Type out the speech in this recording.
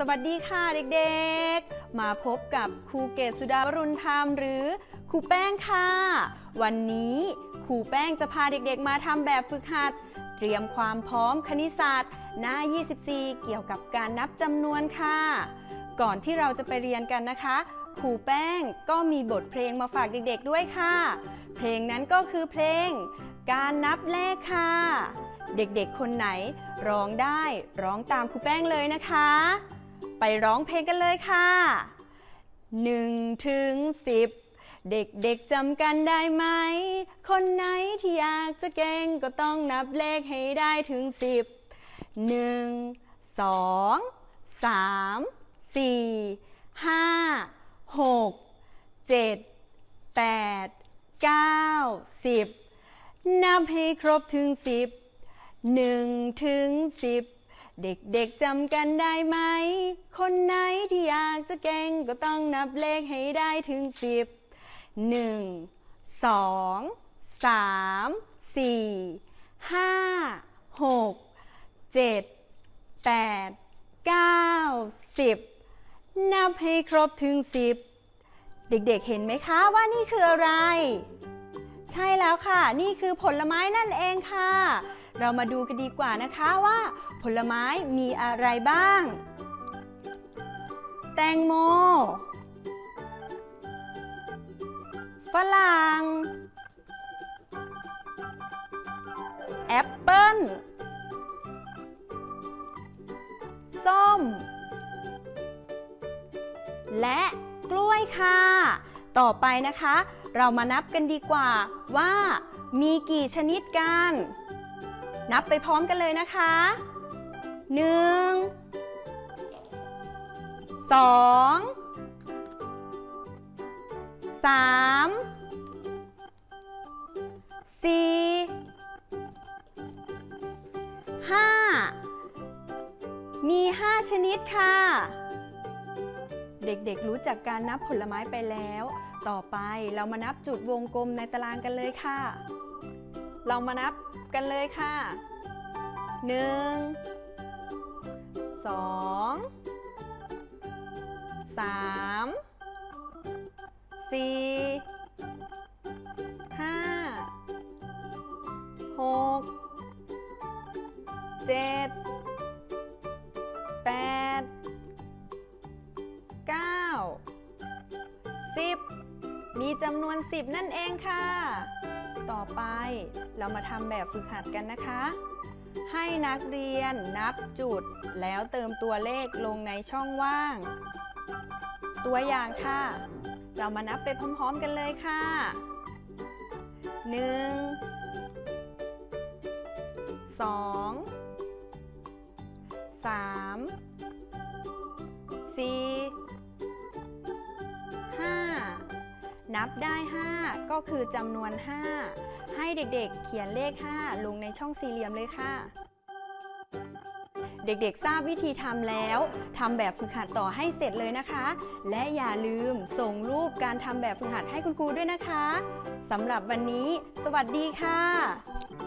สวัสดีค่ะเด็กๆ มาพบกับครูเกศสุดาวรุณธรรมหรือครูแป้งค่ะ วันนี้ครูแป้งจะพาเด็กๆ มาทำแบบฝึกหัด เตรียมความพร้อมคณิตศาสตร์ หน้า 24 เกี่ยวกับการนับจำนวนค่ะ ก่อนที่เราจะไปเรียนกันนะคะครูแป้งก็มีบทเพลงมาฝากเด็กๆด้วยค่ะ เพลงนั้นก็คือเพลง การนับเลขค่ะ เด็กๆ คนไหนร้องได้ร้องตามครูแป้งเลยนะคะ ไปร้องเพลงกันเลยค่ะ 1 ถึง 10 เด็กๆจำกันได้ไหม คนไหนที่อยากจะเก่งก็ต้องนับเลขให้ได้ถึง 10 1 2 3 4 5 6 7 8 9 10 นับให้ครบถึง 10 1 ถึง 10 เด็กๆจำกันได้ไหม คนไหนที่อยากจะเก่งก็ต้องนับเลขให้ได้ถึง10 1 2 3 4 5 6 7 8 9 10นับให้ครบถึง10เด็กๆเห็นไหมคะว่านี่คืออะไร ใช่แล้วค่ะ นี่คือผลไม้นั่นเองค่ะ เรามาดูกันดีกว่านะคะว่า ลไม้มีอะไรบ้าง แตงโม ฝรั่ง แอปเปิ้ล ส้ม และกล้วยค่ะ ต่อไปนะคะ เรามานับกันดีกว่าว่ามีกี่ชนิดกัน นับไปพร้อมกันเลยนะคะ หนึ่งสองสามสี่ห้ามี5ชนิดค่ะ เด็กๆรู้จักการนับผลไม้ไปแล้ว ต่อไปเรามานับจุดวงกลมในตารางกันเลยค่ะ เรามานับกันเลยค่ะหนึ่ง 1 2 3 4 5 6 7 8 9 10มีจำนวน10นั่นเองค่ะ ต่อไปเรามาทำแบบฝึกหัดกันนะคะ ให้นักเรียนนับจุด แล้วเติมตัวเลขลงในช่องว่าง ตัวอย่างค่ะ เรามานับไปพร้อมๆกันเลยค่ะ 1 2 3 นับได้ 5 ก็คือจำนวน 5 ให้เด็กๆ เขียนเลข 5 ลงในช่องสี่เหลี่ยมเลยค่ะ เด็กๆ ทราบวิธีทำแล้วทำแบบฝึกหัดต่อให้เสร็จเลยนะคะ และอย่าลืมส่งรูปการทำแบบฝึกหัดให้คุณครูด้วยนะคะสำหรับวันนี้ สวัสดีค่ะ